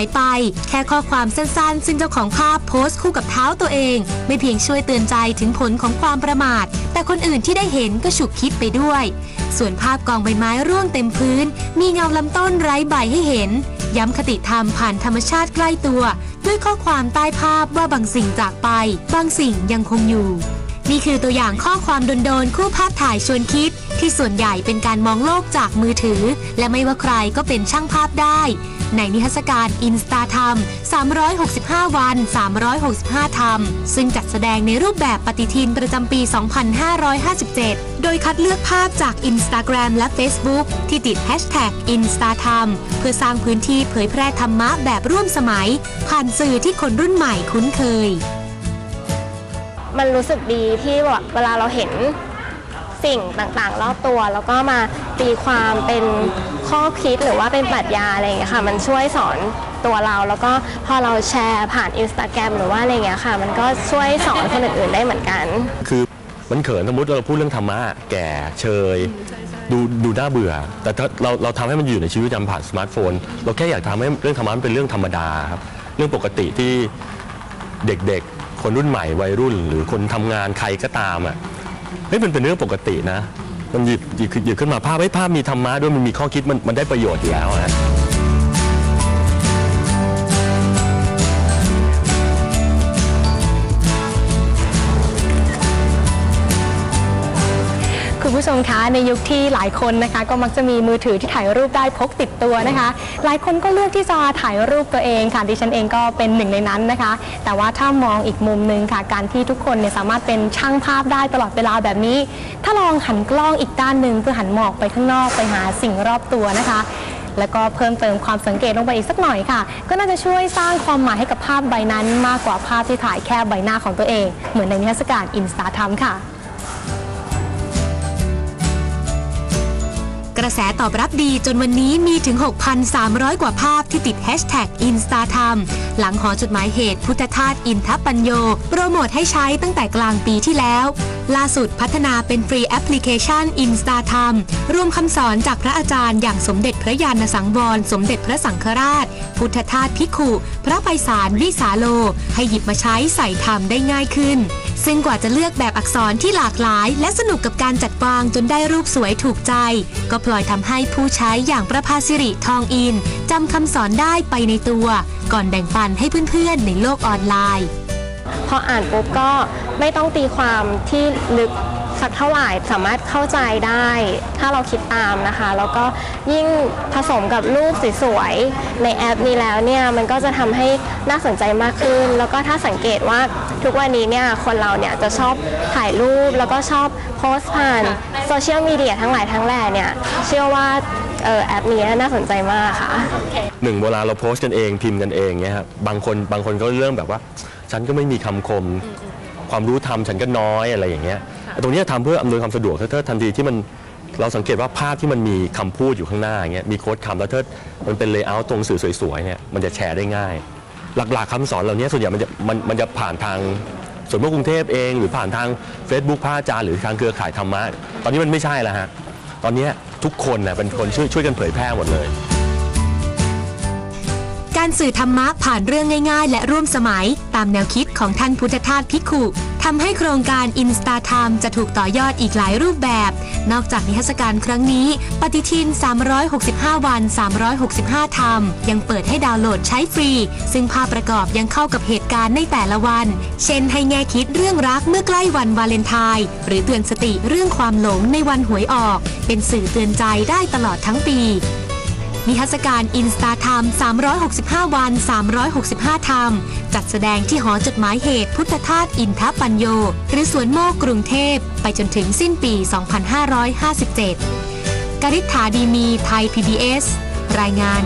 ายไป แค่ข้อความสั้นๆ ซึ่งเจ้าของภาพโพสต์คู่กับเท้าตัวเอง ไม่เพียงช่วยเตือนใจถึงผลของความประมาท แต่คนอื่นที่ได้เห็นก็ฉุกคิดไปด้วย ส่วนภาพกองใบไม้ร่วงเต็มพื้น มีเงาลำต้นไร้ใบให้เห็น ย้ำคติธรรมผ่านธรรมชาติใกล้ตัว ด้วยข้อความใต้ภาพว่าบางสิ่งจากไป บางสิ่งยังคงอยู่นี่คือตัวอย่างข้อความโดนๆคู่ภาพถ่ายชวนคิด ที่ส่วนใหญ่เป็นการมองโลกจากมือถือ และไม่ว่าใครก็เป็นช่างภาพได้ ในนิทรรศการอินสตาธรรม 365 วัน 365 ธรรม ซึ่งจัดแสดงในรูปแบบปฏิทินประจำปี 2557 โดยคัดเลือกภาพจาก Instagram และ Facebook ที่ติด Hashtag i n s t a t h r m เพื่อสร้างพื้นที่เผยแพร่ธรรมะแบบร่วมสมัย ผ่านสื่อที่คนรุ่นใหม่คุ้นเคย มันรู้สึกดีที่แบบเวลาเราเห็น สิ่งต่างๆ รอบตัว แล้วก็มาตีความเป็นข้อคิดหรือว่าเป็นปรัชญาอะไรอย่างเงี้ยค่ะมันช่วยสอนตัวเรา แล้วก็พอเราแชร์ผ่านอินสตาแกรมหรือว่าอะไรเงี้ยค่ะ มันก็ช่วยสอนคนอื่นๆได้เหมือนกัน คือมันเขินสมมติเราพูดเรื่องธรรมะแก่เชยดูดูน่าเบื่อ แต่ถ้าเราเราทำให้มันอยู่ในชีวิตประจำผ่านสมาร์ทโฟน เราแค่อยากทำให้เรื่องธรรมะมันเป็นเรื่องธรรมดาครับเรื่องปกติที่เด็กๆ คนรุ่นใหม่วัยรุ่น หรือคนทำงานใครก็ตามอะ เฮ้ยมันเป็นเรื่องปกตินะ มันหยิบหยิบหยิบขึ้นมาภาพไอ้ยภาพมีธรรมะด้วยมันมีข้อคิดมันมันได้ประโยชน์อยู่แล้วฮะ ชมคะในยุคที่หลายคนนะคะ ก็มักจะมีมือถือที่ถ่ายรูปได้พกติดตัวนะคะ หลายคนก็เลือกที่จะถ่ายรูปตัวเองค่ะดิฉันเองก็เป็นหนึ่งในนั้นนะคะ แต่ว่าถ้ามองอีกมุมหนึ่งค่ะ การที่ทุกคนเนี่ยสามารถเป็นช่างภาพได้ตลอดเวลาแบบนี้ ถ้าลองหันกล้องอีกด้านหนึ่งเพื่อหันหมอกไปข้างนอกไปหาสิ่งรอบตัวนะคะแล้วก็เพิ่มเติมความสังเกตลงไปอีกสักหน่อยค่ะ ก็น่าจะช่วยสร้างความหมายให้กับภาพใบนั้น มากกว่าภาพที่ถ่ายแค่ใบหน้าของตัวเอง เหมือนในนิทรรศการอินสตาทำค่ะ กระแสตอบรับดีจนวันนี้มีถึง 6,300 กว่าภาพที่ติดแฮชแท็กอินสตาธรรมหลังหอจดหมายเหตุพุทธทาสอินทปัญโย โปรโมทให้ใช้ตั้งแต่กลางปีที่แล้ว ล่าสุดพัฒนาเป็นฟรีแอปพลิเคชันอินสตาธรรมรวมคำสอนจากพระอาจารย์อย่างสมเด็จพระยาณสังวร สมเด็จพระสังฆราช พุทธทาสพิขุ พระไพศาลวิสาโล ให้หยิบมาใช้ใส่ธรรมได้ง่ายขึ้น ซึ่งกว่าจะเลือกแบบอักษรที่หลากหลาย และสนุกกับการจัดวางจนได้รูปสวยถูกใจ ก็พลอยทำให้ผู้ใช้อย่างประภาสิริทองอินจำคำสอนได้ไปในตัว ก่อนแบ่งปันให้เพื่อนๆในโลกออนไลน์ พออ่านปุ๊บก็ไม่ต้องตีความที่ลึก สักเท่าไหร่สามารถเข้าใจได้ ถ้าเราคิดตามนะคะ แล้วก็ยิ่งผสมกับรูปสวยๆในแอปนี้แล้วเนี่ยมันก็จะทำให้น่าสนใจมากขึ้น แล้วก็ถ้าสังเกตว่าทุกวันนี้เนี่ยคนเราเนี่ยจะชอบถ่ายรูปแล้วก็ชอบโพสต์ผ่านโซเชียลมีเดียทั้งหลายทั้งแหล่เนี่ยเชื่อว่าเออแอปนี้น่าสนใจมากค่ะหนึ่งเวลาเราโพสต์กันเองพิมพ์กันเองเงี้ยครับบางคนบางคนก็เริ่มแบบว่า ฉันก็ไม่มีคำคม ความรู้ทำฉันก็น้อยอะไรอย่างเงี้ย ตรงนี้ยทำเพื่ออำนวยความสะดวกถ้าเธอทันทีที่มันเราสังเกตว่าภาพที่มันมีคำพูดอยู่ข้างหน้าอย่างเงี้ยมีโค้ดคำแล้วเธอมันเป็นเลเยอร์ตรงสื่อสวยๆเนี่ยมันจะแชร์ได้ง่าย หลักๆคำสอนเหล่านี้ส่วนใหญ่มันจะมันมันจะผ่านทางส่วนพวกกรุงเทพเอง หรือผ่านทาง Facebook พระอาจารย์หรือทางเครือข่ายธรรมะ ตอนนี้มันไม่ใช่แล้วฮะตอนนี้ทุกคนนะเป็นคนช่วยช่วยกันเผยแพร่หมดเลย การสื่อธรรมะผ่านเรื่องง่าย ๆ และร่วมสมัยตามแนวคิดของท่านพุทธทาสพิกขุำให้โครงการอินสตาธรรมจะถูกต่อยอดอีกหลายรูปแบบ นอกจากนิทรรศการครั้งนี้ ปฏิทิน 365 วัน 365ธรรม ยังเปิดให้ดาวน์โหลดใช้ฟรี ซึ่งภาพประกอบยังเข้ากับเหตุการณ์ในแต่ละวัน เช่นให้แง่คิดเรื่องรักเมื่อใกล้วันวาเลนไทน์หรือเตือนสติเรื่องความหลงในวันหวยออก เป็นสื่อเตือนใจได้ตลอดทั้งปี นิทรรศการอินสตาธรรม 365 วัน 365 ธรรม จัดแสดงที่หอจดหมายเหตุพุทธทาสอินทปัญโย หรือสวนโมกกรุงเทพ ไปจนถึงสิ้นปี 2557 กริษฐาดีมีไทย PBS รายงาน